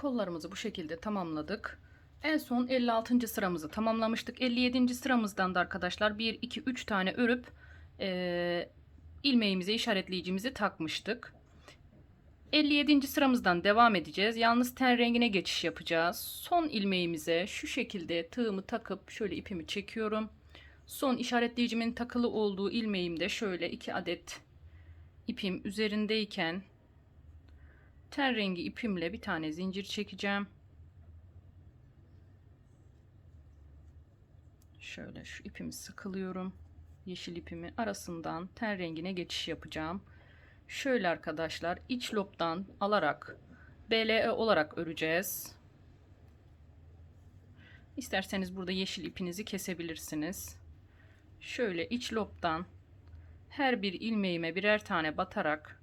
kollarımızı bu şekilde tamamladık. En son 56. sıramızı tamamlamıştık. 57. sıramızdan da arkadaşlar 1, 2, 3 tane örüp eee ilmeğimize işaretleyicimizi takmıştık. 57. sıramızdan devam edeceğiz. Yalnız ten rengine geçiş yapacağız. Son ilmeğimize şu şekilde tığımı takıp şöyle ipimi çekiyorum. Son işaretleyicimin takılı olduğu ilmeğimde şöyle 2 adet ipim üzerindeyken ten rengi ipimle bir tane zincir çekeceğim. Şöyle şu ipimi sıkılıyorum. Yeşil ipimi arasından ten rengine geçiş yapacağım. Şöyle arkadaşlar iç lobdan alarak BLE olarak öreceğiz. İsterseniz burada yeşil ipinizi kesebilirsiniz. Şöyle iç lobdan her bir ilmeğime birer tane batarak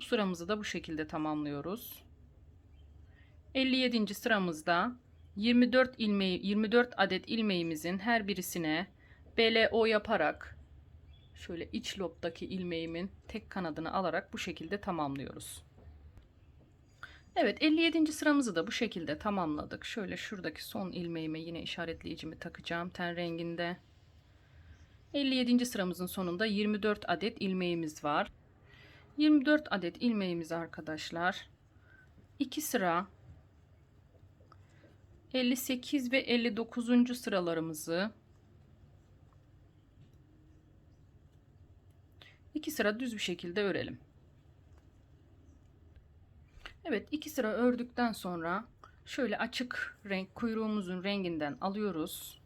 bu sıramızı da bu şekilde tamamlıyoruz. 57. sıramızda 24 ilmeği 24 adet ilmeğimizin her birisine BLO yaparak şöyle iç lobdaki ilmeğimin tek kanadını alarak bu şekilde tamamlıyoruz. Evet 57. sıramızı da bu şekilde tamamladık. Şöyle şuradaki son ilmeğime yine işaretleyicimi takacağım ten renginde. 57. sıramızın sonunda 24 adet ilmeğimiz var. 24 adet ilmeğimiz arkadaşlar. 2 sıra 58 ve 59. sıralarımızı iki sıra düz bir şekilde örelim. Evet iki sıra ördükten sonra şöyle açık renk kuyruğumuzun renginden alıyoruz.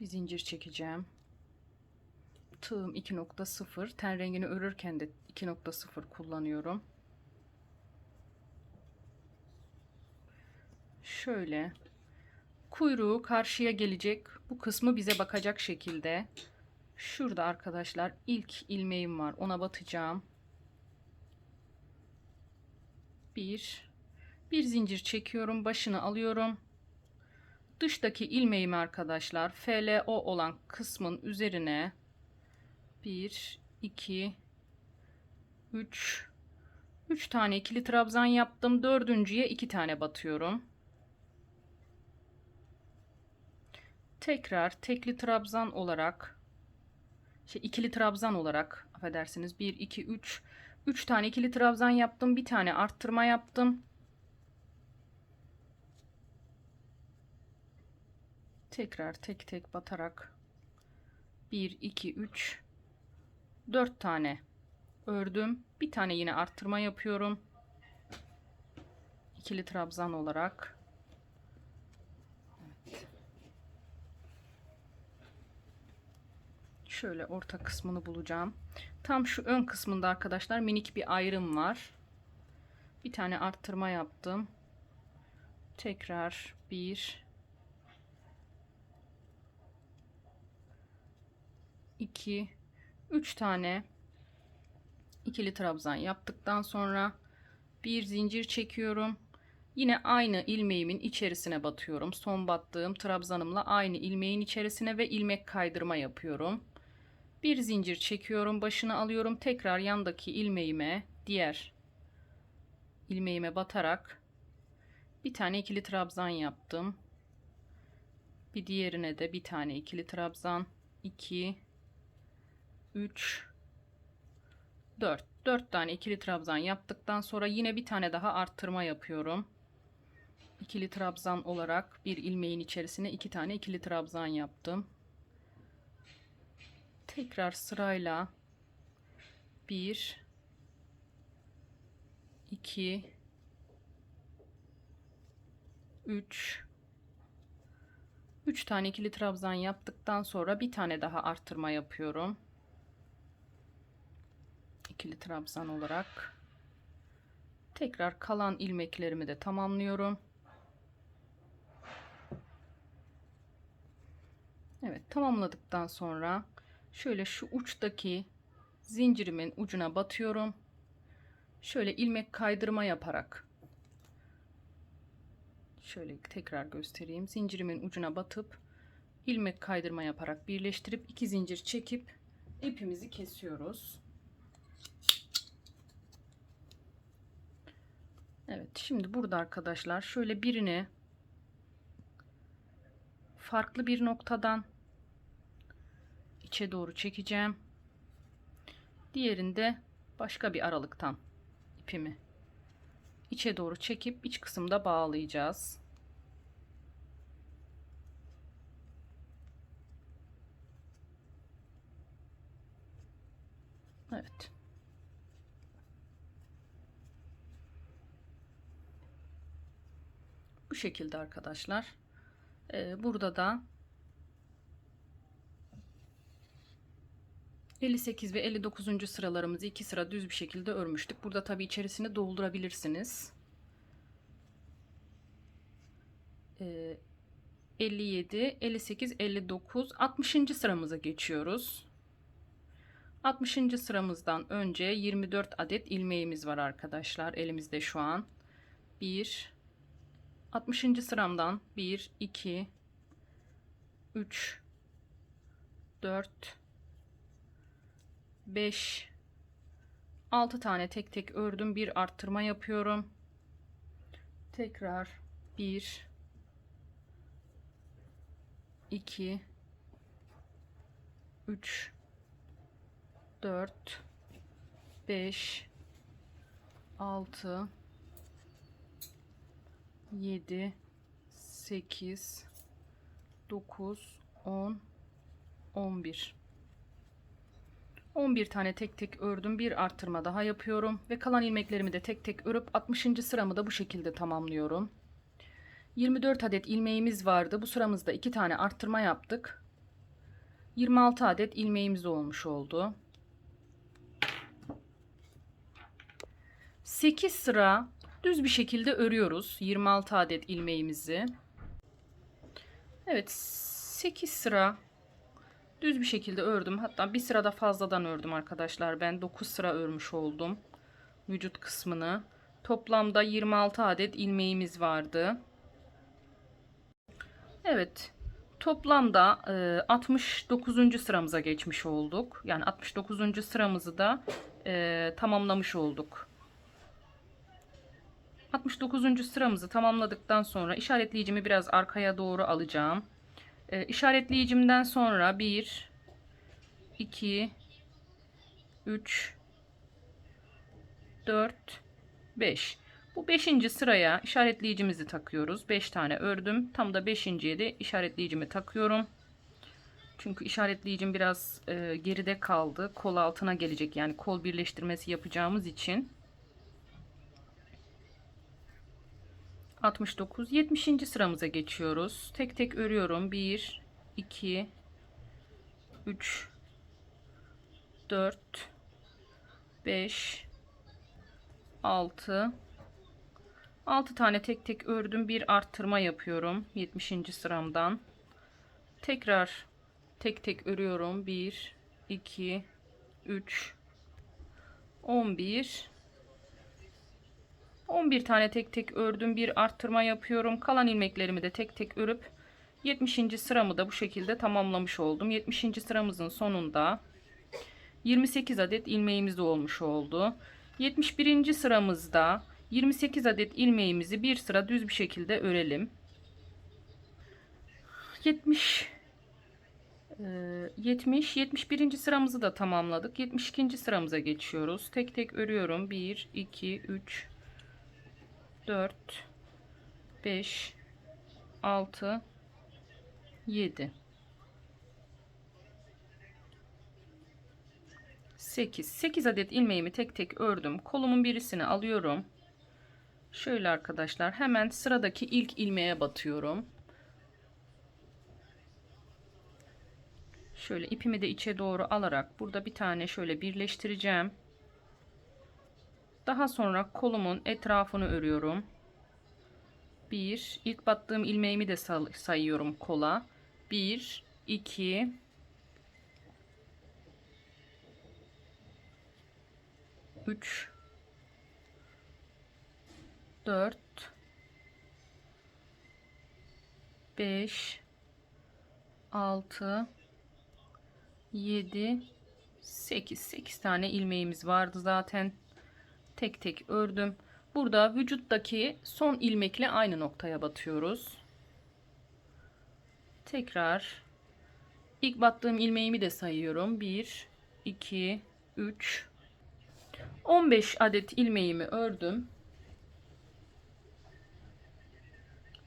Bir zincir çekeceğim. Tığım 2.0 ten rengini örürken de 2.0 kullanıyorum. şöyle kuyruğu karşıya gelecek bu kısmı bize bakacak şekilde. Şurada arkadaşlar ilk ilmeğim var ona batacağım. Bir bir zincir çekiyorum başını alıyorum. Dıştaki ilmeğimi arkadaşlar FLO olan kısmın üzerine 1 2 3 3 tane ikili trabzan yaptım. Dördüncüye 2 tane batıyorum. Tekrar tekli trabzan olarak şey ikili trabzan olarak affedersiniz. 1 2 3 3 tane ikili trabzan yaptım. Bir tane arttırma yaptım. Tekrar tek tek batarak. 1 2 3 4 tane ördüm bir tane yine arttırma yapıyorum ikili trabzan olarak şöyle orta kısmını bulacağım. Tam şu ön kısmında arkadaşlar minik bir ayrım var. Bir tane arttırma yaptım. Tekrar bir iki üç tane ikili trabzan yaptıktan sonra bir zincir çekiyorum. Yine aynı ilmeğimin içerisine batıyorum. Son battığım trabzanımla aynı ilmeğin içerisine ve ilmek kaydırma yapıyorum bir zincir çekiyorum başını alıyorum tekrar yandaki ilmeğime diğer ilmeğime batarak bir tane ikili trabzan yaptım bir diğerine de bir tane ikili trabzan 2 3 4 4 tane ikili trabzan yaptıktan sonra yine bir tane daha arttırma yapıyorum. İkili trabzan olarak bir ilmeğin içerisine iki tane ikili trabzan yaptım. Tekrar sırayla 1 2 3 3 tane ikili trabzan yaptıktan sonra bir tane daha arttırma yapıyorum. İkili trabzan olarak tekrar kalan ilmeklerimi de tamamlıyorum. Evet tamamladıktan sonra şöyle şu uçtaki zincirimin ucuna batıyorum. Şöyle ilmek kaydırma yaparak şöyle tekrar göstereyim. Zincirimin ucuna batıp ilmek kaydırma yaparak birleştirip iki zincir çekip ipimizi kesiyoruz. Evet şimdi burada arkadaşlar şöyle birini farklı bir noktadan içe doğru çekeceğim. Diğerinde başka bir aralıktan ipimi içe doğru çekip iç kısımda bağlayacağız. Evet. Şekilde arkadaşlar. Ee, burada da 58 ve 59. sıralarımızı iki sıra düz bir şekilde örmüştük. Burada tabi içerisini doldurabilirsiniz. Ee, 57, 58, 59, 60. sıramıza geçiyoruz. 60. sıramızdan önce 24 adet ilmeğimiz var arkadaşlar elimizde şu an. 1 60. sıramdan 1 2 3 4 5 6 tane tek tek ördüm. Bir arttırma yapıyorum. Tekrar 1 2 3 4 5 6 7 8 9 10 11 11 tane tek tek ördüm. Bir arttırma daha yapıyorum ve kalan ilmeklerimi de tek tek örüp 60. sıramı da bu şekilde tamamlıyorum. 24 adet ilmeğimiz vardı. Bu sıramızda 2 tane arttırma yaptık. 26 adet ilmeğimiz olmuş oldu. 8 sıra düz bir şekilde örüyoruz 26 adet ilmeğimizi. Evet 8 sıra düz bir şekilde ördüm. Hatta bir sırada fazladan ördüm arkadaşlar. Ben 9 sıra örmüş oldum vücut kısmını. Toplamda 26 adet ilmeğimiz vardı. Evet. Toplamda e, 69. sıramıza geçmiş olduk. Yani 69. sıramızı da e, tamamlamış olduk. 69. sıramızı tamamladıktan sonra işaretleyicimi biraz arkaya doğru alacağım. E, işaretleyicimden sonra 1 2 3 4 5 bu 5. sıraya işaretleyicimizi takıyoruz. 5 tane ördüm. Tam da 5.ye de işaretleyicimi takıyorum. Çünkü işaretleyicim biraz e, geride kaldı. Kol altına gelecek. Yani kol birleştirmesi yapacağımız için. 69 70. sıramıza geçiyoruz. Tek tek örüyorum. 1 2 3 4 5 6 6 tane tek tek ördüm. Bir arttırma yapıyorum 70. sıramdan. Tekrar tek tek örüyorum. 1 2 3 11 11 tane tek tek ördüm. Bir arttırma yapıyorum. Kalan ilmeklerimi de tek tek örüp 70. sıramı da bu şekilde tamamlamış oldum. 70. sıramızın sonunda 28 adet ilmeğimiz olmuş oldu. 71. sıramızda 28 adet ilmeğimizi bir sıra düz bir şekilde örelim. 70 70 71. sıramızı da tamamladık. 72. sıramıza geçiyoruz. Tek tek örüyorum. 1 2 3 4 5 6 7 8 8 adet ilmeğimi tek tek ördüm. Kolumun birisini alıyorum. Şöyle arkadaşlar hemen sıradaki ilk ilmeğe batıyorum. Şöyle ipimi de içe doğru alarak burada bir tane şöyle birleştireceğim. Daha sonra kolumun etrafını örüyorum. Bir, ilk battığım ilmeğimi de sayıyorum kola. Bir, iki, üç, 4 5 6 7 8 8 tane ilmeğimiz vardı zaten. Tek tek ördüm. Burada vücuttaki son ilmekle aynı noktaya batıyoruz. Tekrar ilk battığım ilmeğimi de sayıyorum. 1 2 3 15 adet ilmeğimi ördüm.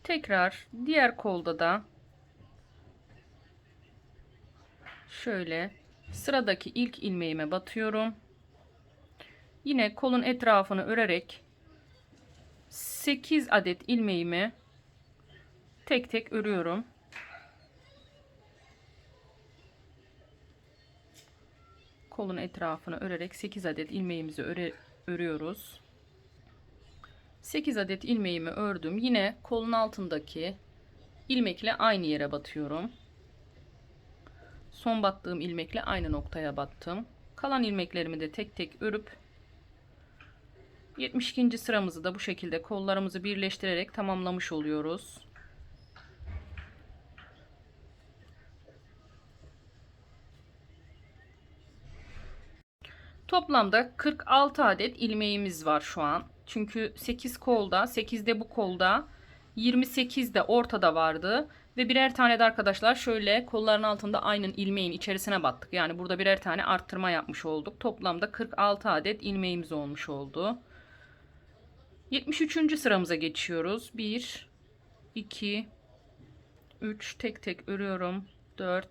Tekrar diğer kolda da şöyle sıradaki ilk ilmeğime batıyorum. Yine kolun etrafını örerek 8 adet ilmeğimi tek tek örüyorum. Kolun etrafını örerek 8 adet ilmeğimizi öre, örüyoruz. 8 adet ilmeğimi ördüm. Yine kolun altındaki ilmekle aynı yere batıyorum. Son battığım ilmekle aynı noktaya battım. Kalan ilmeklerimi de tek tek örüp 72. sıramızı da bu şekilde kollarımızı birleştirerek tamamlamış oluyoruz. Toplamda 46 adet ilmeğimiz var şu an. Çünkü 8 kolda, 8 de bu kolda, 28 de ortada vardı. Ve birer tane de arkadaşlar şöyle kolların altında aynı ilmeğin içerisine battık. Yani burada birer tane arttırma yapmış olduk. Toplamda 46 adet ilmeğimiz olmuş oldu. 73. sıramıza geçiyoruz. 1 2 3 tek tek örüyorum. 4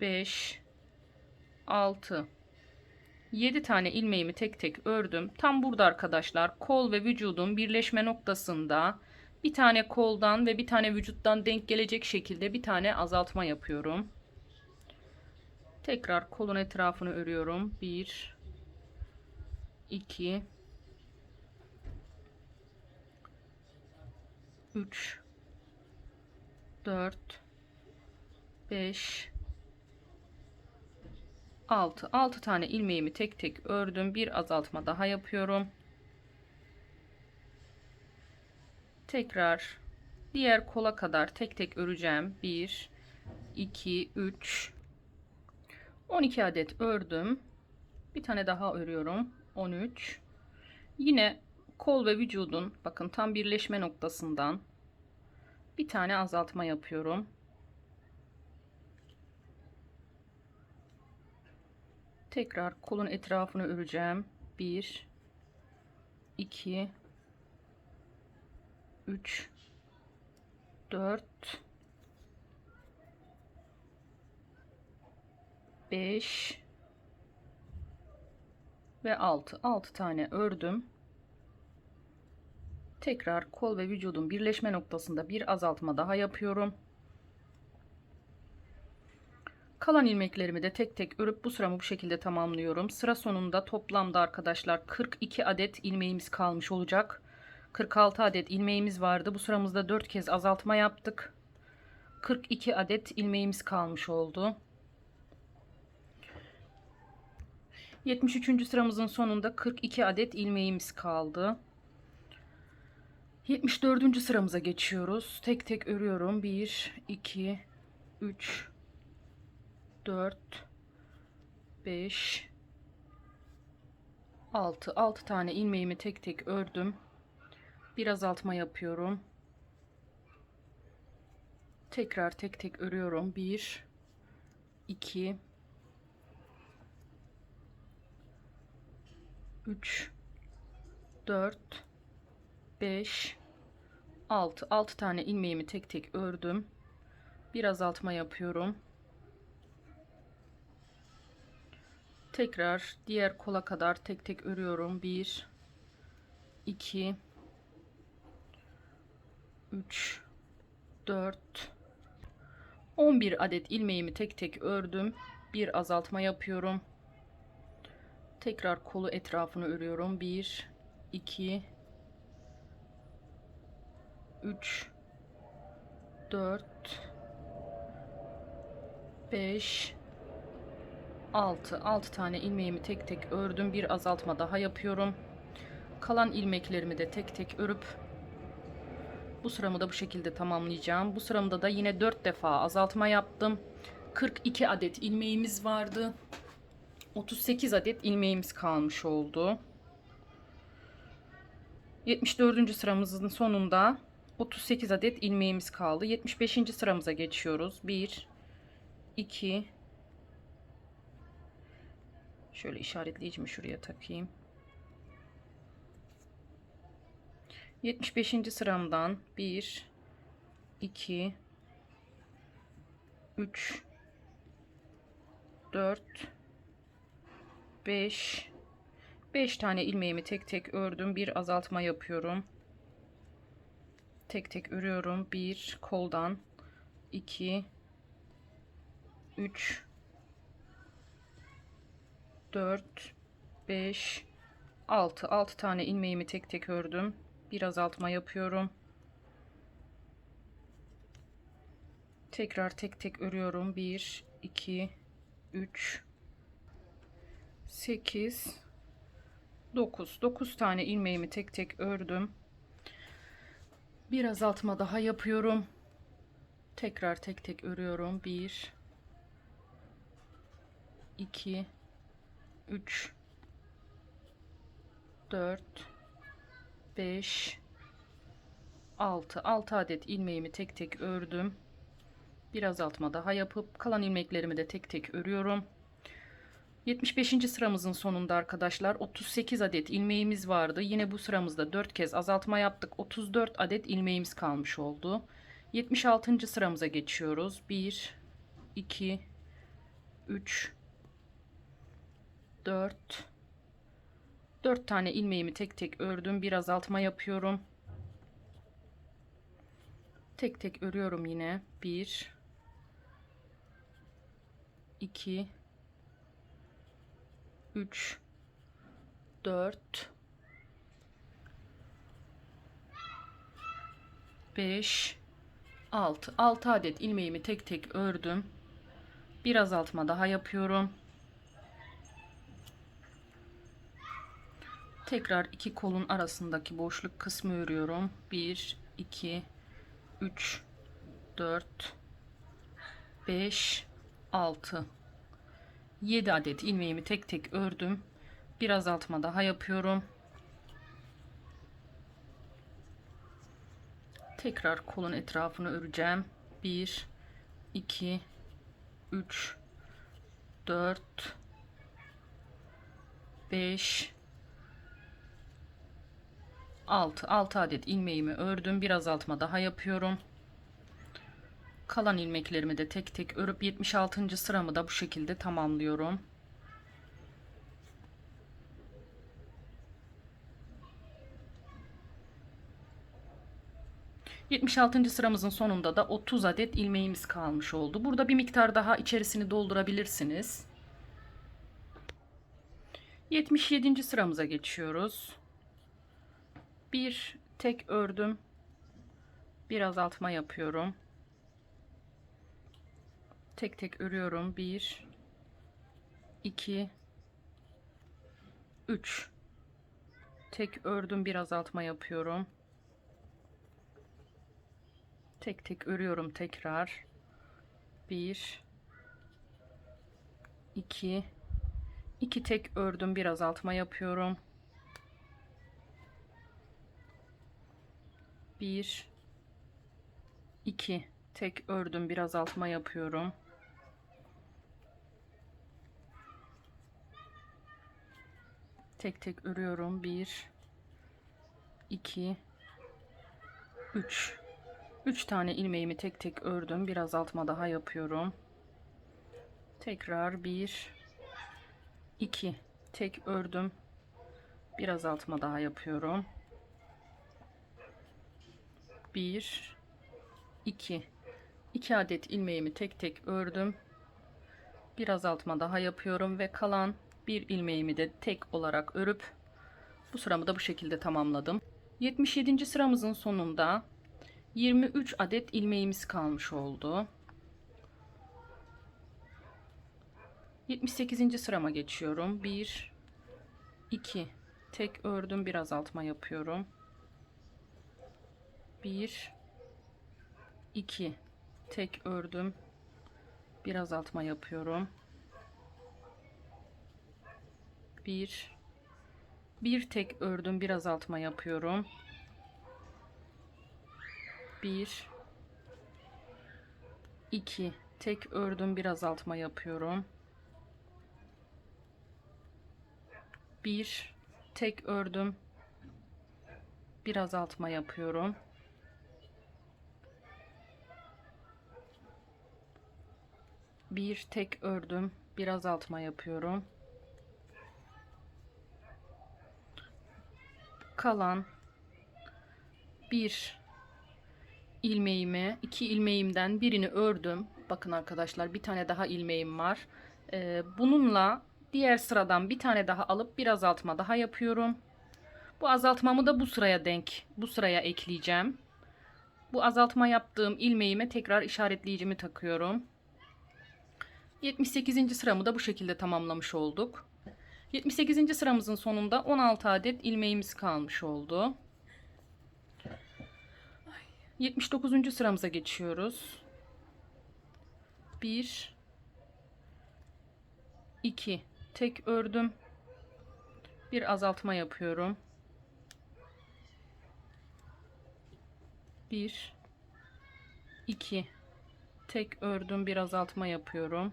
5 6 7 tane ilmeğimi tek tek ördüm. Tam burada arkadaşlar kol ve vücudun birleşme noktasında bir tane koldan ve bir tane vücuttan denk gelecek şekilde bir tane azaltma yapıyorum. Tekrar kolun etrafını örüyorum. 1 2 3 4 5 6 6 tane ilmeğimi tek tek ördüm. Bir azaltma daha yapıyorum. Tekrar diğer kola kadar tek tek öreceğim. 1 2 3 12 adet ördüm. Bir tane daha örüyorum. 13 Yine kol ve vücudun bakın tam birleşme noktasından bir tane azaltma yapıyorum. Tekrar kolun etrafını öreceğim. 1 2 3 4 5 ve 6 6 tane ördüm. Tekrar kol ve vücudun birleşme noktasında bir azaltma daha yapıyorum. Kalan ilmeklerimi de tek tek örüp bu sıramı bu şekilde tamamlıyorum. Sıra sonunda toplamda arkadaşlar 42 adet ilmeğimiz kalmış olacak. 46 adet ilmeğimiz vardı. Bu sıramızda 4 kez azaltma yaptık. 42 adet ilmeğimiz kalmış oldu. 73. sıramızın sonunda 42 adet ilmeğimiz kaldı. 74. sıramıza geçiyoruz. Tek tek örüyorum. 1 2 3 4 5 6 6 tane ilmeğimi tek tek ördüm. Bir azaltma yapıyorum. Tekrar tek tek örüyorum. 1 2 3 4 5 6 6 tane ilmeğimi tek tek ördüm. Bir azaltma yapıyorum. Tekrar diğer kola kadar tek tek örüyorum. 1 2 3 4 11 adet ilmeğimi tek tek ördüm. Bir azaltma yapıyorum. Tekrar kolu etrafını örüyorum. 1 2 3 4 5 6 6 tane ilmeğimi tek tek ördüm. Bir azaltma daha yapıyorum. Kalan ilmeklerimi de tek tek örüp bu sıramı da bu şekilde tamamlayacağım. Bu sıramda da yine 4 defa azaltma yaptım. 42 adet ilmeğimiz vardı. 38 adet ilmeğimiz kalmış oldu. 74. sıramızın sonunda 38 adet ilmeğimiz kaldı. 75. sıramıza geçiyoruz. 1 2 Şöyle işaretleyicimi şuraya takayım. 75. sıramdan 1 2 3 4 5 5 tane ilmeğimi tek tek ördüm. Bir azaltma yapıyorum. Tek tek örüyorum. 1 koldan 2 3 4 5 6 6 tane ilmeğimi tek tek ördüm. Bir azaltma yapıyorum. Tekrar tek tek örüyorum. 1 2 3 8 9 9 tane ilmeğimi tek tek ördüm. Bir azaltma daha yapıyorum. Tekrar tek tek örüyorum. 1 2 3 4 5 6 6 adet ilmeğimi tek tek ördüm. Bir azaltma daha yapıp kalan ilmeklerimi de tek tek örüyorum. 75. sıramızın sonunda arkadaşlar 38 adet ilmeğimiz vardı. Yine bu sıramızda 4 kez azaltma yaptık. 34 adet ilmeğimiz kalmış oldu. 76. sıramıza geçiyoruz. 1 2 3 4 4 tane ilmeğimi tek tek ördüm. Bir azaltma yapıyorum. Tek tek örüyorum yine. 1 2 3 4 5 6 6 adet ilmeğimi tek tek ördüm. Bir azaltma daha yapıyorum. Tekrar iki kolun arasındaki boşluk kısmı örüyorum. 1 2 3 4 5 6 7 adet ilmeğimi tek tek ördüm. Bir azaltma daha yapıyorum. Tekrar kolun etrafını öreceğim. 1 2 3 4 5 6 6 adet ilmeğimi ördüm. Bir azaltma daha yapıyorum. Kalan ilmeklerimi de tek tek örüp 76. sıramı da bu şekilde tamamlıyorum. ...76. sıramızın sonunda da 30 adet ilmeğimiz kalmış oldu. Burada bir miktar daha içerisini doldurabilirsiniz. 77. sıramıza geçiyoruz. Bir tek ördüm. Bir azaltma yapıyorum tek tek örüyorum. 1 2 3 tek ördüm bir azaltma yapıyorum. Tek tek örüyorum tekrar. 1 2 2 tek ördüm bir azaltma yapıyorum. 1 2 tek ördüm bir azaltma yapıyorum. Tek tek örüyorum. 1 2 3 3 tane ilmeğimi tek tek ördüm. Bir azaltma daha yapıyorum. Tekrar 1 2 tek ördüm. Bir azaltma daha yapıyorum. 1 2 2 adet ilmeğimi tek tek ördüm. Bir azaltma daha yapıyorum ve kalan bir ilmeğimi de tek olarak örüp bu sıramı da bu şekilde tamamladım. 77. sıramızın sonunda 23 adet ilmeğimiz kalmış oldu. 78. sırama geçiyorum. 1 2 tek ördüm, bir azaltma yapıyorum. 1 2 tek ördüm, bir azaltma yapıyorum. Bir. Bir tek ördüm. Bir azaltma yapıyorum. Bir. iki Tek ördüm. Bir azaltma yapıyorum. Bir. Tek ördüm. Bir azaltma yapıyorum. Bir tek ördüm. Bir azaltma yapıyorum. Kalan bir ilmeğimi, iki ilmeğimden birini ördüm. Bakın arkadaşlar bir tane daha ilmeğim var. Ee, bununla diğer sıradan bir tane daha alıp bir azaltma daha yapıyorum. Bu azaltmamı da bu sıraya denk, bu sıraya ekleyeceğim. Bu azaltma yaptığım ilmeğime tekrar işaretleyicimi takıyorum. 78. sıramı da bu şekilde tamamlamış olduk. 78. sıramızın sonunda 16 adet ilmeğimiz kalmış oldu. 79. sıramıza geçiyoruz. 1 2 tek ördüm. Bir azaltma yapıyorum. 1 2 tek ördüm bir azaltma yapıyorum.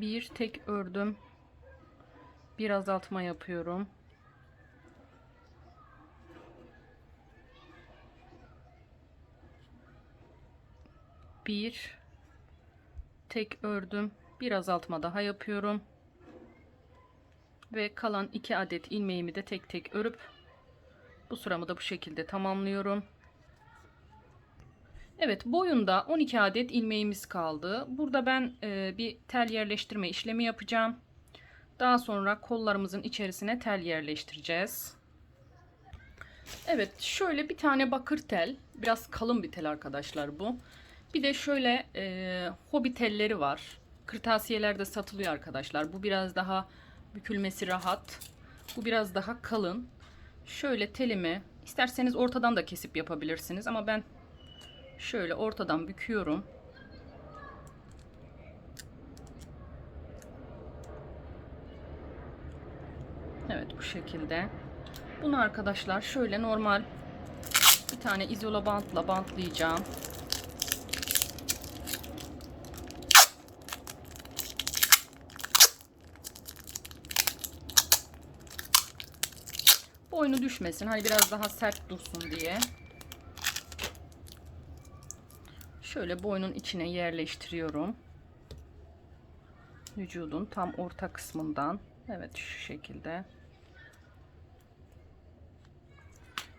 Bir tek ördüm. Bir azaltma yapıyorum. Bir tek ördüm. Bir azaltma daha yapıyorum. Ve kalan iki adet ilmeğimi de tek tek örüp bu sıramı da bu şekilde tamamlıyorum. Evet boyunda 12 adet ilmeğimiz kaldı. Burada ben e, bir tel yerleştirme işlemi yapacağım. Daha sonra kollarımızın içerisine tel yerleştireceğiz. Evet şöyle bir tane bakır tel. Biraz kalın bir tel arkadaşlar bu. Bir de şöyle e, hobi telleri var. Kırtasiyelerde satılıyor arkadaşlar. Bu biraz daha bükülmesi rahat. Bu biraz daha kalın. Şöyle telimi isterseniz ortadan da kesip yapabilirsiniz ama ben şöyle ortadan büküyorum. Evet bu şekilde. Bunu arkadaşlar şöyle normal bir tane izola bantla bantlayacağım. Boynu düşmesin. Hani biraz daha sert dursun diye. Şöyle boynun içine yerleştiriyorum. Vücudun tam orta kısmından. Evet şu şekilde.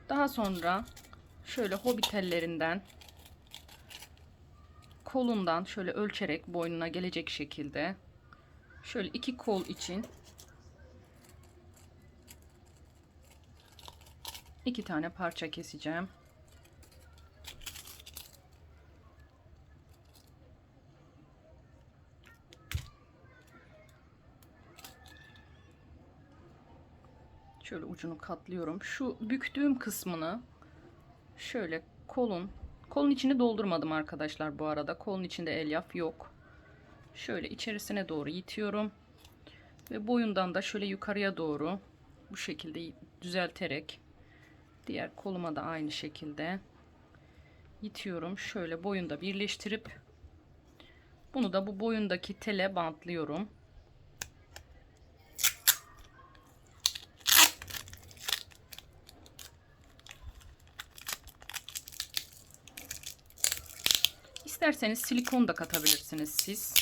Daha sonra şöyle hobi tellerinden kolundan şöyle ölçerek boynuna gelecek şekilde şöyle iki kol için iki tane parça keseceğim. Şöyle ucunu katlıyorum. Şu büktüğüm kısmını şöyle kolun kolun içini doldurmadım arkadaşlar bu arada. Kolun içinde elyaf yok. Şöyle içerisine doğru itiyorum. Ve boyundan da şöyle yukarıya doğru bu şekilde düzelterek diğer koluma da aynı şekilde itiyorum. Şöyle boyunda birleştirip bunu da bu boyundaki tele bantlıyorum. İsterseniz silikon da katabilirsiniz siz.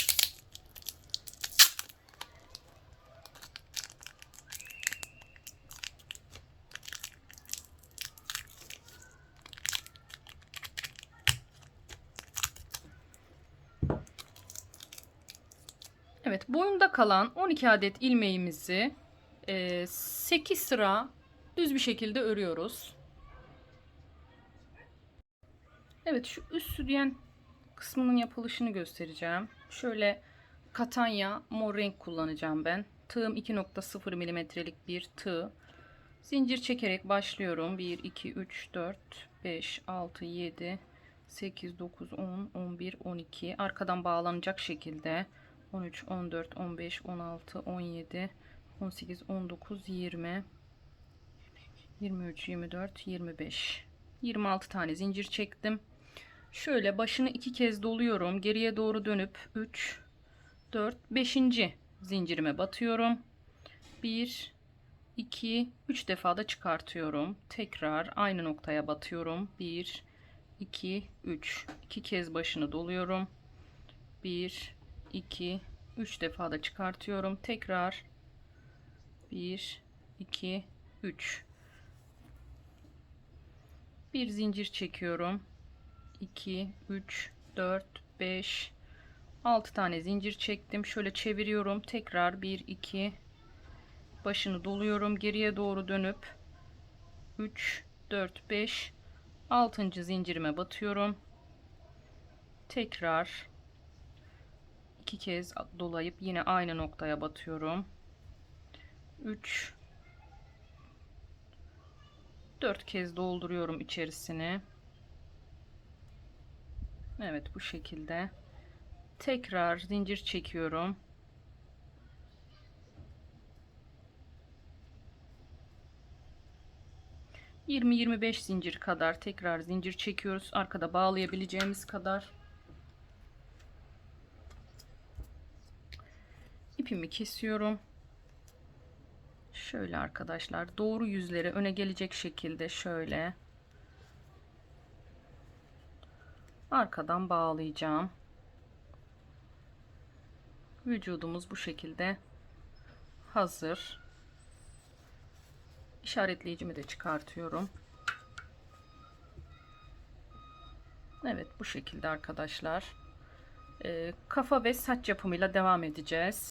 Evet boyunda kalan 12 adet ilmeğimizi 8 sıra düz bir şekilde örüyoruz. Evet şu üst sütyen kısmının yapılışını göstereceğim. Şöyle katanya mor renk kullanacağım ben. Tığım 2.0 milimetrelik bir tığ. Zincir çekerek başlıyorum. 1, 2, 3, 4, 5, 6, 7, 8, 9, 10, 11, 12 arkadan bağlanacak şekilde 13, 14, 15, 16, 17, 18, 19, 20, 23, 24, 25, 26 tane zincir çektim. Şöyle başını iki kez doluyorum. Geriye doğru dönüp 3, 4, 5. zincirime batıyorum. 1, 2, 3 defa da çıkartıyorum. Tekrar aynı noktaya batıyorum. 1, 2, 3. 2 kez başını doluyorum. 1, 2, 3 defa da çıkartıyorum. Tekrar 1, 2, 3. Bir zincir çekiyorum. 2, 3, 4, 5, 6 tane zincir çektim. Şöyle çeviriyorum. Tekrar 1, 2, başını doluyorum. Geriye doğru dönüp 3, 4, 5, 6. zincirime batıyorum. Tekrar iki kez dolayıp yine aynı noktaya batıyorum. 3 4 kez dolduruyorum içerisini. Evet bu şekilde. Tekrar zincir çekiyorum. Yirmi yirmi beş zincir kadar tekrar zincir çekiyoruz. Arkada bağlayabileceğimiz kadar. İpimi kesiyorum. Şöyle arkadaşlar doğru yüzleri öne gelecek şekilde şöyle arkadan bağlayacağım. Vücudumuz bu şekilde hazır. İşaretleyicimi de çıkartıyorum. Evet bu şekilde arkadaşlar. Ee, kafa ve saç yapımıyla devam edeceğiz.